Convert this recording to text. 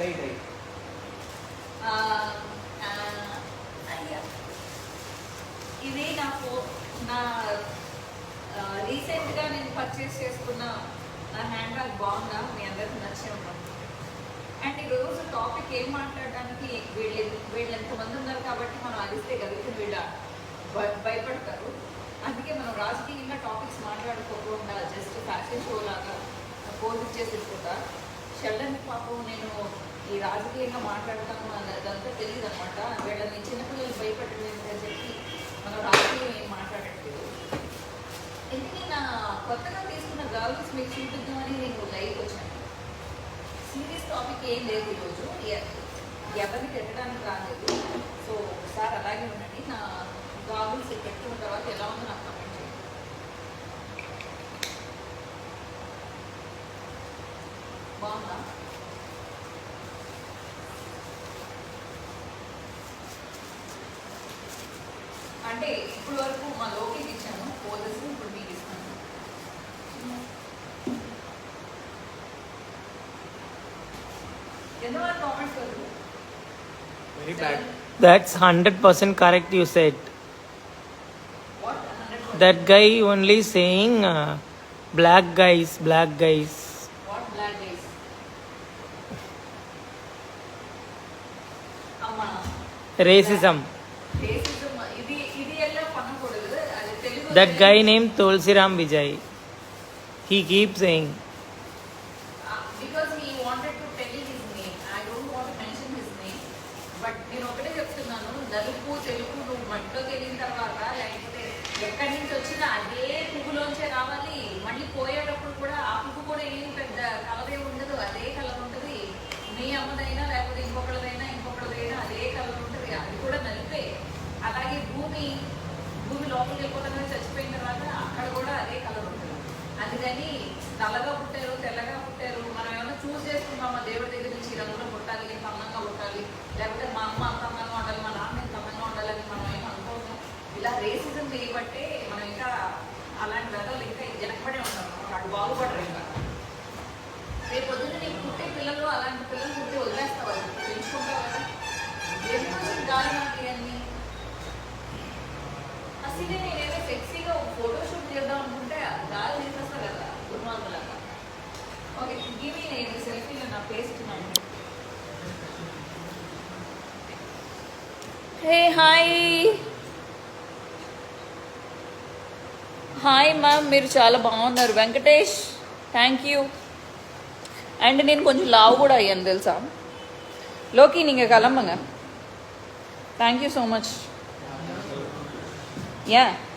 Try try అయ్యా. ఇది నా ఫో నా రీసెంట్గా నేను పర్చేస్ చేసుకున్న నా హ్యాండ్ బ్యాగ్ బాగుందా? మీ అందరికి నచ్చే ఉన్నాం అండ్ ఈరోజు టాపిక్ ఏం మాట్లాడడానికి వీళ్ళు వీళ్ళు ఎంతమంది ఉన్నారు కాబట్టి మనం అలిస్తే కలిగితే వీళ్ళ భయ- భయపడతారు. అందుకే మనం రాజకీయంగా టాపిక్స్ మాట్లాడుకోకుండా జస్ట్ ఫ్యాషన్ షో లాగా పోజ్ ఇచ్చేసి వెళ్ళిపోతా షెల్డన్ పాపం నేను ఈ రాజకీయంగా మాట్లాడతాము అన్నదంతా తెలియదు అనమాట వీళ్ళని చిన్నపిల్లలు భయపెట్టలేదు అని చెప్పి మనం రాజకీయం ఏం మాట్లాడట్లేదు. ఎందుకంటే నా కొత్తగా తీసుకున్న గర్ల్స్ మీకు చూపిద్దామని నేను లైవ్ వచ్చాను. సీరియస్ టాపిక్ ఏం లేదు ఈరోజు. ఎవరిని పెట్టడానికి రాలేదు. సో ఒకసారి అలాగే ఉండండి. నా గాగుల్స్ పెట్టుకున్న తర్వాత ఎలా ఉందో నాకు కమెంట్ చేయండి. బాగుందా? అంటే ఇప్పుడు వరకు మా లోకేకి ఇచ్చాను పోజెస్ ఇప్పుడు మీకు ఇస్తాను ఎందువల్ల కామెంట్స్ వద్దు very bad That's 100% correct, you said. What hundred That guy only saying uh, black guys, black guys. What black days అమ్మా Racism. రేసిజం అది Telugu That guy named Tulsiram Vijay. He keeps saying, because he wanted to tell his name I don't want mention his name but నేను ఒకటే చెప్తున్నాను. నలుపు తెలుగు నువ్వు మట్టిలోకి వెళ్ళిన తర్వాత లేకపోతే ఎక్కడి నుంచి వచ్చినా అదే పువ్వులోంచే రావాలి. మళ్ళీ పోయేటప్పుడు కూడా ఆ పువ్వు కూడా ఏం పెద్ద కలరే ఉండదు. అదే కలర్ ఉంటుంది. నీ అమ్మదైనా లేకపోతే ఇంకొకరిదైనా ఇంకొకరిదైనా అదే కలర్ ఉంటుంది అది కూడా నలిపే అలాగే భూమి భూమి లోపలికి వెళ్ళిపోతానే చచ్చిపోయిన తర్వాత అక్కడ కూడా అదే కలర్ ఉంటుంది. అందుకని నల్లగా పుట్టారు తెల్లగా పుట్టారు. మనం ఏమైనా చూస్ చేసుకున్నామా దేవుడి దగ్గర నుంచి ఈ రంగులో పుట్టాలి ఇంత అందంగా పుట్టాలి లేకపోతే మా అమ్మ అంత అందంగా ఉండాలి మా నాన్న ఇంత అందంగా ఉండాలని మనం ఏం అనుకోము. ఇలా రేసిజం చేయబట్టే మనం ఇంకా అలాంటి వెదలు ఇంకా వెనకబడే ఉంటాం. వాడు బాగుపడరు ఇంకా. హే హాయ్ హాయ్ మ్యామ్ మీరు చాలా బాగున్నారు. వెంకటేష్ థ్యాంక్ యూ అండ్ నేను కొంచెం లావు కూడా అయ్యాను తెలుసా? లోకి నీకు కలమ్మగా thank you so much Yeah.